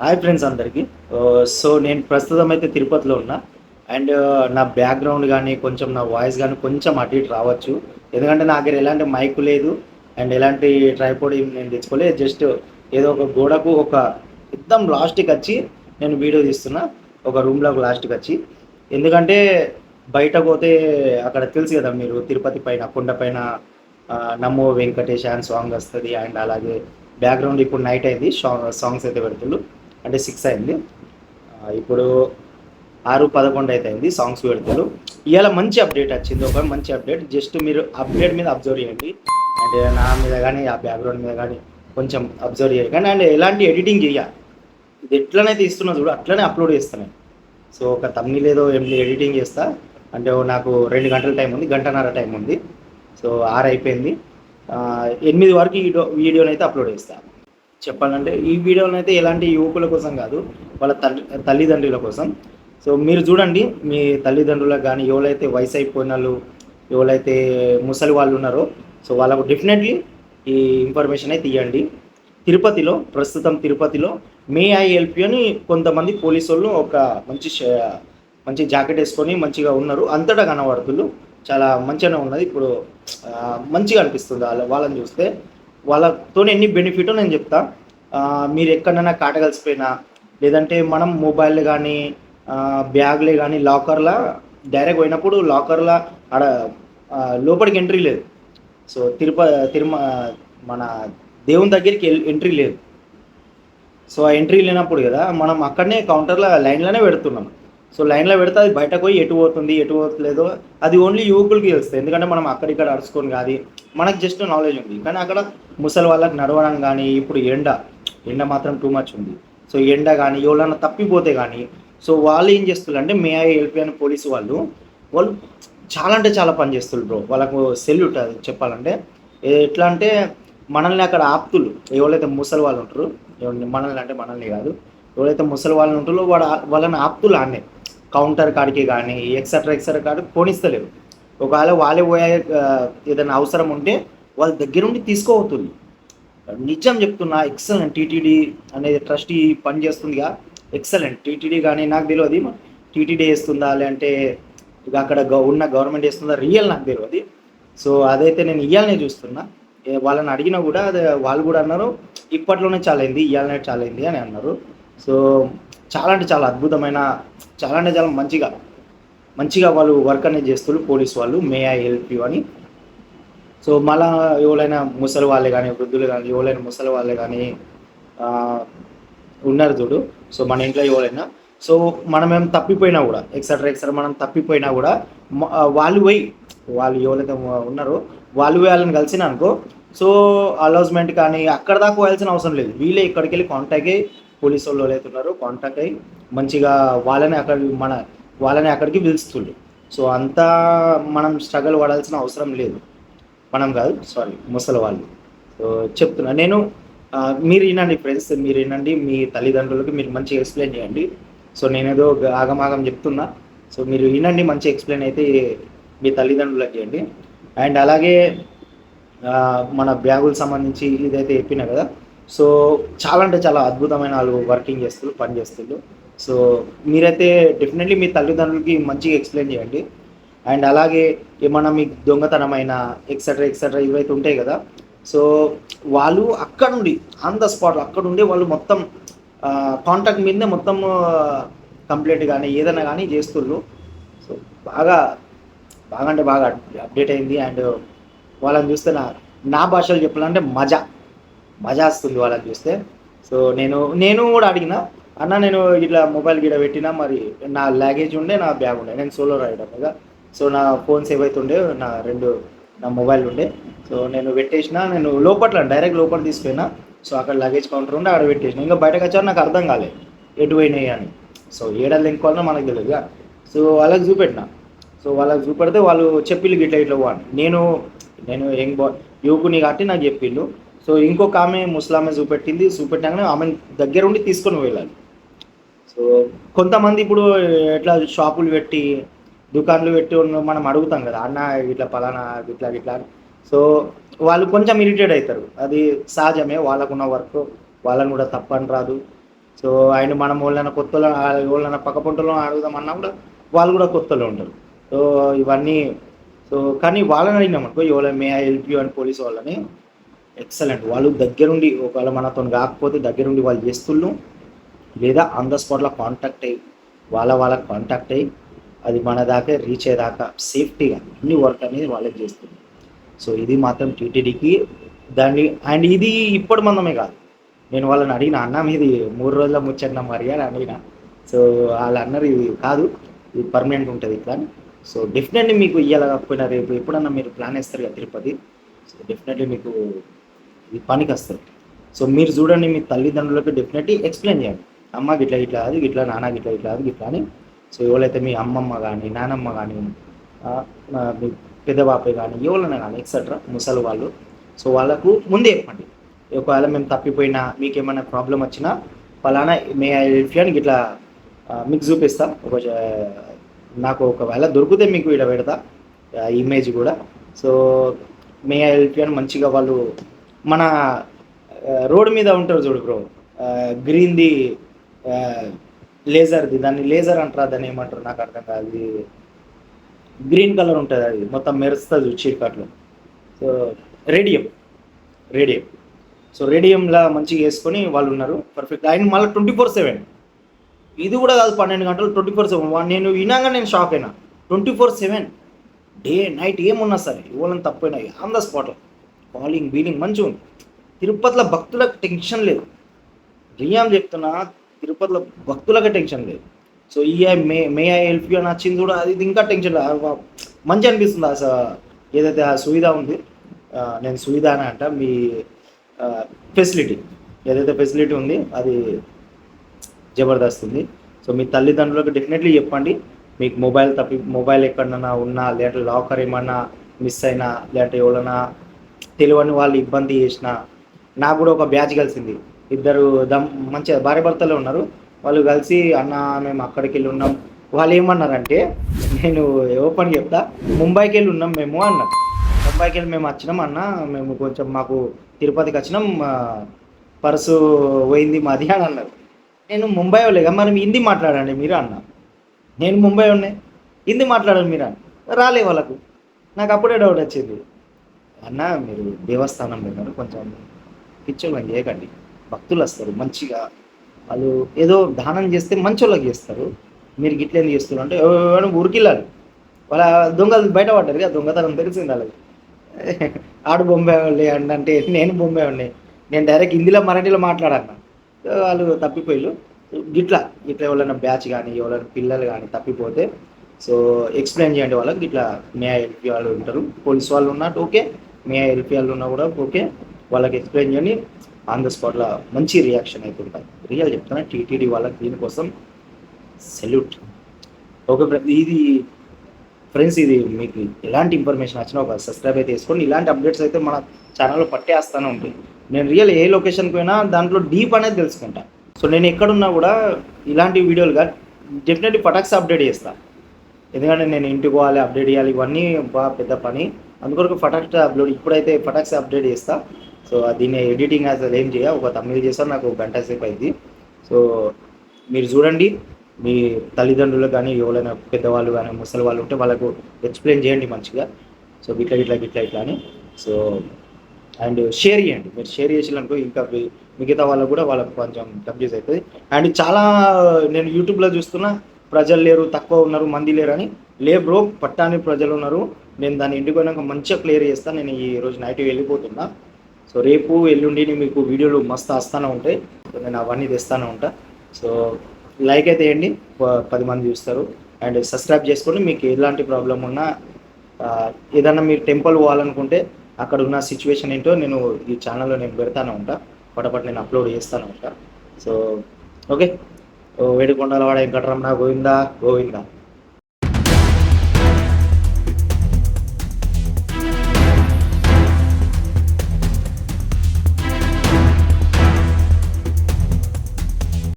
Hi friends అందరికీ. Uh, so నేను ప్రస్తుతం అయితే తిరుపతిలో ఉన్నా. అండ్ uh, నా బ్యాక్గ్రౌండ్ కానీ కొంచెం నా వాయిస్ కానీ కొంచెం అటు ఇటు రావచ్చు. ఎందుకంటే నా దగ్గర ఎలాంటి మైక్ లేదు. అండ్ ఎలాంటి ట్రైపోడ్ నేను తెచ్చుకోలేదు. జస్ట్ ఏదో ఒక గోడకు ఒక మొత్తం లాస్ట్కి వచ్చి నేను వీడియో తీస్తున్నా. ఒక రూమ్లోకి లాస్ట్కి వచ్చి. ఎందుకంటే బయట పోతే అక్కడ తెలుసు కదా మీరు తిరుపతి పైన కొండ పైన ఆ, వెంకటేష్ అని సాంగ్ వస్తుంది. అండ్ అలాగే బ్యాక్గ్రౌండ్ ఇప్పుడు నైట్ అయింది. సాంగ్స్ అయితే పెడుతున్నారు అంటే సిక్స్ అయింది. ఇప్పుడు ఆరు పదకొండు అయితే అయింది సాంగ్స్ పెడతారు ఇవాళ మంచి అప్డేట్ వచ్చింది. ఒక మంచి అప్డేట్ జస్ట్ మీరు అప్డేట్ మీద అబ్జర్వ్ చేయండి. అంటే నా మీద కానీ ఆ బ్యాక్గ్రౌండ్ మీద కానీ కొంచెం అబ్జర్వ్ చేయండి. కానీ అండ్ ఎలాంటి ఎడిటింగ్ చేయాలి ఇది ఎట్లనైతే ఇస్తున్నా చూడు అట్లనే అప్లోడ్ చేస్తాను సో ఒక తమ్ని లేదో ఏం ఎడిటింగ్ చేస్తా. అంటే నాకు రెండు గంటల టైం ఉంది గంటన్నర టైం ఉంది. సో ఆరు అయిపోయింది. ఎనిమిది వరకు ఈ వీడియో అప్లోడ్ చేస్తాను చెప్పాలంటే ఈ వీడియోలో అయితే ఎలాంటి యువకుల కోసం కాదు వాళ్ళ తల్లి తల్లిదండ్రుల కోసం. సో మీరు చూడండి మీ తల్లిదండ్రులకు కానీ ఎవరైతే వయసు అయిపోయిన వాళ్ళు ఎవరైతే ముసలి వాళ్ళు ఉన్నారో సో వాళ్ళకు డెఫినెట్లీ ఈ ఇన్ఫర్మేషన్ అయితే ఇవ్వండి. తిరుపతిలో ప్రస్తుతం తిరుపతిలో మే ఐ హెల్ప్ అని కొంతమంది పోలీసు వాళ్ళు ఒక మంచి మంచి జాకెట్ వేసుకొని మంచిగా ఉన్నారు. అంతటా కనబడుతున్నారు చాలా మంచిగానే ఉన్నది. ఇప్పుడు మంచిగా అనిపిస్తుంది వాళ్ళ వాళ్ళని చూస్తే. వాళ్ళతో ఎన్ని బెనిఫిట్ నేను చెప్తా. మీరు ఎక్కడైనా కాటగలిసిపోయినా లేదంటే మనం మొబైల్ కానీ బ్యాగ్లే కానీ లాకర్లా డైరెక్ట్ పోయినప్పుడు లాకర్లా ఆడ లోపలికి ఎంట్రీ లేదు. సో తిరుప తిరుమ మన దేవుని దగ్గరికి ఎంట్రీ లేదు. సో ఆ ఎంట్రీ లేనప్పుడు కదా మనం అక్కడనే కౌంటర్లో లైన్లోనే పెడుతున్నాం. సో లైన్లో పెడితే అది బయటకు పోయి ఎటు పోతుంది ఎటు పోతలేదో అది ఓన్లీ యువకులకి తెలుస్తుంది. ఎందుకంటే మనం అక్కడిక్కడ అరుచుకొని కాదు. మనకు జస్ట్ నాలెడ్జ్ ఉంది. కానీ అక్కడ ముసలి వాళ్ళకి నడవడం కానీ ఇప్పుడు ఎండ ఎండ మాత్రం టూ మచ్ ఉంది. సో ఎండ కానీ ఎవరైనా తప్పిపోతే కానీ సో వాళ్ళు ఏం చేస్తున్నారు అంటే మే ఐ హెల్ప్ అని పోలీసు వాళ్ళు వాళ్ళు చాలా అంటే చాలా పని చేస్తున్నారు బ్రో వాళ్ళకు సెల్యూట్ అది చెప్పాలంటే. ఎట్లా అంటే మనల్ని అక్కడ ఆప్తులు ఎవరైతే ముసలి వాళ్ళు ఉంటారు మనల్ని అంటే మనల్ని కాదు. ఎవరైతే ముసలి వాళ్ళు ఉంటారో వాడు వాళ్ళని ఆపుతులు ఆడనే కౌంటర్ కాడికి కానీ ఎక్సెట్రా ఎక్సెట్రా కాడికి పోనిస్తలేరు. ఒకవేళ వాళ్ళే పోయే ఏదైనా అవసరం ఉంటే వాళ్ళ దగ్గర ఉండి తీసుకోవతుంది నిజం చెప్తున్నా ఎక్సలెంట్ టీటీడీ అనేది ట్రస్టీ పని చేస్తుందిగా ఎక్సలెంట్ టీటీడీ కానీ నాకు తెలియదు టీటీడీ వేస్తుందా లేదంటే ఇక అక్కడ ఉన్న గవర్నమెంట్ వేస్తుందా రియల్ నాకు తెలియదు సో అదైతే నేను ఇయ్యాలనే చూస్తున్నా. వాళ్ళని అడిగినా కూడా అదే వాళ్ళు కూడా అన్నారు ఇప్పట్లోనే చాలైంది ఇయ్యాలనే చాలైంది అని అన్నారు. సో చాలా అంటే చాలా అద్భుతమైన చాలా అంటే చాలా మంచిగా మంచిగా వాళ్ళు వర్క్ అనేది చేస్తారు పోలీస్ వాళ్ళు మే ఐ హెల్ప్ యూ అని. సో మళ్ళా ఎవరైనా ముసలి వాళ్ళే కానీ వృద్ధులు కానీ ఎవరైనా ముసలి వాళ్ళే కానీ ఉన్నారు చూడు. సో మన ఇంట్లో ఎవరైనా. సో మనం ఏం తప్పిపోయినా కూడా ఎక్సెట్రా ఎక్సెట్రా మనం తప్పిపోయినా కూడా వాళ్ళు పోయి వాళ్ళు ఎవరైతే ఉన్నారో వాళ్ళు పోయి వాళ్ళని కలిసిన అనుకో సో అలౌజ్మెంట్ కానీ అక్కడ దాకా పోయాల్సిన అవసరం లేదు. వీళ్ళే ఇక్కడికి వెళ్ళి కాంటాక్ట్ అయ్యి పోలీసు వాళ్ళు ఎవరైతే కాంటాక్ట్ అయ్యి మంచిగా వాళ్ళని అక్కడ మన వాళ్ళని అక్కడికి పిలుస్తుండ్రు. సో అంతా మనం స్ట్రగల్ పడాల్సిన అవసరం లేదు. మనం కాదు సారీ ముసలి వాళ్ళు. సో చెప్తున్నా నేను మీరు వినండి ఫ్రెండ్స్ మీరు వినండి మీ తల్లిదండ్రులకు మీరు మంచిగా ఎక్స్ప్లెయిన్ చేయండి. సో నేనేదో ఆగమాగం చెప్తున్నా. సో మీరు వినండి మంచి ఎక్స్ప్లెయిన్ అయితే మీ తల్లిదండ్రులకు చేయండి. అండ్ అలాగే మన బ్యాగులకు సంబంధించి ఇదైతే చెప్పినా కదా సో చాలా అంటే చాలా అద్భుతమైన వాళ్ళు వర్కింగ్ చేస్తారు పని చేస్తారు సో మీరైతే డెఫినెట్లీ మీ తల్లిదండ్రులకి మంచిగా ఎక్స్ప్లెయిన్ చేయండి. అండ్ అలాగే ఏమన్నా మీకు దొంగతనమైన ఎక్సెట్రా ఎక్సెట్రా ఇవైతే ఉంటాయి కదా. సో వాళ్ళు అక్కడ నుండి ఆన్ ద స్పాట్ అక్కడ ఉండి వాళ్ళు మొత్తం కాంటాక్ట్ మీదనే మొత్తం కంప్లైంట్ కానీ ఏదైనా కానీ చేస్తున్నారు. సో బాగా బాగా అంటే బాగా అప్డేట్ అయింది. అండ్ వాళ్ళని చూస్తే నా నా భాషలో చెప్పాలంటే మజా. మజా వస్తుంది వాళ్ళని చూస్తే. సో నేను నేను కూడా అడిగిన అన్న నేను ఇట్లా మొబైల్ గిడ పెట్టినా మరి నా లగేజ్ ఉండే నా బ్యాగ్ ఉండే నేను సోలో రాయడం కదా. సో నా ఫోన్స్ ఏవైతే ఉండే నా రెండు నా మొబైల్ ఉండే. సో నేను పెట్టేసిన నేను లోపట్ల డైరెక్ట్ లోపల తీసుకుపోయినా. సో అక్కడ లగేజ్ కౌంటర్ ఉండే అక్కడ పెట్టేసిన. ఇంకా బయటకు వచ్చారు నాకు అర్థం కాలేదు ఎటు పోయినాయి అని. సో ఏడాది ఇంకోవాలన్నా మనకు తెలియదుగా సో వాళ్ళకి చూపెట్టిన. సో వాళ్ళకి చూపెడితే వాళ్ళు చెప్పిళ్ళు గిట్ల ఇట్లా పోవాలి నేను నేను ఏం బా యువకుని కాబట్టి నాకు చెప్పిండు. సో ఇంకొక ఆమె ముస్లామే చూపెట్టింది చూపెట్టాకనే ఆమె దగ్గర ఉండి తీసుకొని వెళ్ళాలి. సో కొంతమంది ఇప్పుడు ఎట్లా షాపులు పెట్టి దుకాన్లు పెట్టి ఉన్న మనం అడుగుతాం కదా అన్న ఇట్లా పలానా ఇట్లా ఇట్లా అని. సో వాళ్ళు కొంచెం ఇరిటేట్ అవుతారు అది సహజమే వాళ్ళకున్న వర్క్ వాళ్ళని కూడా తప్పని రాదు. సో ఆయన మనం వాళ్ళని కొత్త వాళ్ళని పక్క పొంటలో అడుగుదామన్నా కూడా వాళ్ళు కూడా కొత్తలో ఉంటారు. సో ఇవన్నీ సో కానీ వాళ్ళని అడిగినాం అనుకో ఎవరైనా మే ఐ హెల్ప్ యూ అని పోలీస్ వాళ్ళని. ఎక్సలెంట్. వాళ్ళు దగ్గరుండి ఒకవేళ మనతో కాకపోతే దగ్గరుండి వాళ్ళు చేస్తుళ్ళు లేదా ఆన్ ద స్పాట్లో కాంటాక్ట్ అయ్యి వాళ్ళ వాళ్ళకి కాంటాక్ట్ అయ్యి అది మన దాకా రీచ్ అయ్యేదాకా సేఫ్టీగా అన్ని వర్క్ అనేది వాళ్ళకి చేస్తుంది. సో ఇది మాత్రం టీటీడీకి దాన్ని అండ్ ఇది ఇప్పుడు మందమే కాదు. నేను వాళ్ళని అడిగిన అన్న మీది మూడు రోజుల ముచ్చన్న మరి? అని అడిగిన. సో వాళ్ళు అన్నారు ఇది కాదు ఇది పర్మనెంట్ ఉంటుంది ఇట్లా అని. సో డెఫినెట్లీ మీకు ఇయ్యాల కాకపోయినా రేపు ఎప్పుడన్నా మీరు ప్లాన్ వేస్తారు కదా తిరుపతి. సో డెఫినెట్లీ మీకు ఇది పనికి వస్తుంది సో మీరు చూడండి మీ తల్లిదండ్రులకు డెఫినెట్లీ ఎక్స్ప్లెయిన్ చేయండి. అమ్మ గిట్లా ఇట్లా అది గిట్లా నాన్న గిట్లా ఇట్లా అది గిట్లా అని. సో ఎవరైతే మీ అమ్మమ్మ కానీ నానమ్మ కానీ మీ పెద్ద కానీ ఎవరైనా కానీ ఎక్సెట్రా ముసలి వాళ్ళు. సో వాళ్ళకు ముందే చెప్పండి. ఒకవేళ మేము తప్పిపోయినా మీకు ఏమైనా ప్రాబ్లం వచ్చినా ఫలానా మే ఐ హెల్ప్ యూ అని ఇట్లా మీకు చూపిస్తా. ఒక నాకు ఒకవేళ దొరికితే మీకు ఇడ పెడతా ఇమేజ్ కూడా. So may I help you అని మంచిగా వాళ్ళు మన రోడ్ మీద ఉంటారు చూడు బ్రో. గ్రీన్ది లేజర్ది దాన్ని లేజర్ అంటారా దాన్ని ఏమంటారు నాకు అర్థం కాదు. అది గ్రీన్ కలర్ ఉంటుంది అది. మొత్తం మెరుస్తుంది చీకట్లో. సో రేడియం రేడియం సో రేడియంలా మంచిగా వేసుకొని వాళ్ళు ఉన్నారు. పర్ఫెక్ట్ ఆయన మళ్ళీ ట్వంటీ ఫోర్ సెవెన్ ఇది కూడా కాదు పన్నెండు గంటలు ట్వంటీ ఫోర్ సెవెన్ నేను వినాక నేను షాక్ అయినా. Twenty four seven day night ఏమున్నా సరే ఇవ్వాలని తప్పైనా ఆన్ ద స్పాట్లో కాలింగ్ బీలింగ్ మంచిగా ఉంది తిరుపతిలో భక్తులకు టెన్షన్ లేదు. రియాం చెప్తున్నా తిరుపతిలో భక్తులకు టెన్షన్ లేదు. సో ఈ may may I help you అని వచ్చింది కూడా అది ఇంకా టెన్షన్ లేదు. మంచి అనిపిస్తుంది అసలు ఏదైతే ఆ సువిధ ఉంది నేను సువిధ అని అంట మీ ఫెసిలిటీ. ఏదైతే ఫెసిలిటీ ఉంది అది జబర్దస్త్ ఉంది. సో మీ తల్లిదండ్రులకు డెఫినెట్లీ చెప్పండి మీకు మొబైల్ తప్పి మొబైల్ ఎక్కడన్నా ఉన్నా లేదంటే లాకర్ ఏమన్నా మిస్ అయినా లేదంటే ఎవరైనా తెలియని వాళ్ళు ఇబ్బంది చేసిన నాకు కూడా ఒక బ్యాచ్ కలిసింది. ఇద్దరు దమ్ మంచిగా భార్య భర్తలు ఉన్నారు. వాళ్ళు కలిసి అన్న మేము అక్కడికి వెళ్ళి ఉన్నాం. వాళ్ళు ఏమన్నారంటే నేను ఓపెన్ చెప్తా ముంబైకి వెళ్ళి ఉన్నాం మేము అన్నారు. ముంబైకి వెళ్ళి మేము వచ్చినాం అన్న మేము కొంచెం మాకు తిరుపతికి వచ్చినాం పర్సు పోయింది మాది అని అన్నారు. నేను ముంబై వాళ్ళే మరి హిందీ మాట్లాడండి మీరు అన్న. నేను ముంబై ఉన్నాయి హిందీ మాట్లాడండి మీరు అన్న. రాలే వాళ్ళకు. నాకు అప్పుడే డౌట్ వచ్చింది. అన్న మీరు దేవస్థానం వెళ్ళారు కొంచెం పిచ్చోళ్ళని చేయకండి. భక్తులు వస్తారు మంచిగా వాళ్ళు ఏదో దానం చేస్తే మంచోళ్ళకి చేస్తారు. మీరు గిట్లేని చేస్తున్నారు అంటే ఎవరు ఉరికిల్లాలి. వాళ్ళ దొంగలు బయట పడ్డారు కదా దొంగతనం తెలిసింది వాళ్ళకి. ఆడు బొంబాయి వాళ్ళే అంటే నేను బొంబాయి వాడిని నేను డైరెక్ట్ హిందీలో మరాఠీలో మాట్లాడన్నా వాళ్ళు తప్పిపోయిళ్ళు. గిట్లా ఇట్లా ఎవరైనా బ్యాచ్ కానీ ఎవరైనా పిల్లలు కానీ తప్పిపోతే సో ఎక్స్ప్లెయిన్ చేయండి వాళ్ళకి ఇట్లా మే వాళ్ళు ఉంటారు. పోలీస్ వాళ్ళు ఉన్నట్టు ఓకే. మీ ఎల్పిఎల్ ఉన్నా కూడా ఓకే వాళ్ళకి ఎక్స్ప్లెయిన్ చేయండి. ఆన్ ద స్పాట్లో మంచి రియాక్షన్ అవుతుంటాయి రియల్ చెప్తాను టీటీడీ వాళ్ళకి దీనికోసం సెల్యూట్ ఓకే ఇది ఫ్రెండ్స్ ఇది మీకు ఎలాంటి ఇన్ఫర్మేషన్ వచ్చినా ఒక సబ్స్క్రైబ్ అయితే చేసుకోండి ఇలాంటి అప్డేట్స్ అయితే మన ఛానల్లో పట్టేస్తానే ఉంటాయి. నేను రియల్ ఏ లొకేషన్కి పోయినా దాంట్లో డీప్ అనేది తెలుసుకుంటా. సో నేను ఎక్కడున్నా కూడా ఇలాంటి వీడియోలుగా డెఫినెట్లీ పటాక్స్ అప్డేట్ చేస్తాను ఎందుకంటే నేను ఇంటికి పోవాలి అప్డేట్ చేయాలి ఇవన్నీ బాగా పెద్ద పని. అందుకొరకు ఫటాక్స్ అప్లోడ్ ఇప్పుడైతే ఫటాక్స్ అప్డేట్ చేస్తా. సో దీన్ని ఎడిటింగ్ అసలు ఏం చేయ ఒక తమిళ చేస్తాను నాకు ఒక గంట సేపు అయింది. సో మీరు చూడండి మీ తల్లిదండ్రులకు కానీ ఎవరైనా పెద్దవాళ్ళు కానీ ముసలి వాళ్ళు ఉంటే వాళ్ళకు ఎక్స్ప్లెయిన్ చేయండి మంచిగా. సో ఇట్లా ఇట్లా ఇట్లా ఇట్లా అని. సో అండ్ షేర్ చేయండి. మీరు షేర్ చేసిననుకో ఇంకా మిగతా వాళ్ళకు కూడా వాళ్ళకు కొంచెం కన్ఫ్యూజ్ అవుతుంది. అండ్ చాలా నేను యూట్యూబ్లో చూస్తున్నా ప్రజలు లేరు తక్కువ ఉన్నారు మంది లేరు అని లే బ్రో పట్టాని ప్రజలు ఉన్నారు. నేను దాన్ని ఇంటికి పోయినాక మంచిగా క్లియర్ చేస్తాను నేను ఈ రోజు నైట్ వెళ్ళిపోతున్నా. సో రేపు ఎల్లుండి మీకు వీడియోలు మస్తు వస్తానే ఉంటాయి. సో నేను అవన్నీ తెస్తానే ఉంటా. సో లైక్ అయితే వేయండి ప- పది మంది చూస్తారు. అండ్ సబ్స్క్రైబ్ చేసుకోండి మీకు ఎలాంటి ప్రాబ్లం ఉన్నా ఏదైనా ఏదన్నా మీరు టెంపుల్ పోవాలనుకుంటే అక్కడ ఉన్న సిచ్యువేషన్ ఏంటో నేను ఈ ఛానల్లో నేను పెడతానే ఉంటా. పటపట్ నేను అప్లోడ్ చేస్తానే ఉంటా. So okay వేడుకొండలవాడ Venkataramana Govinda Govinda.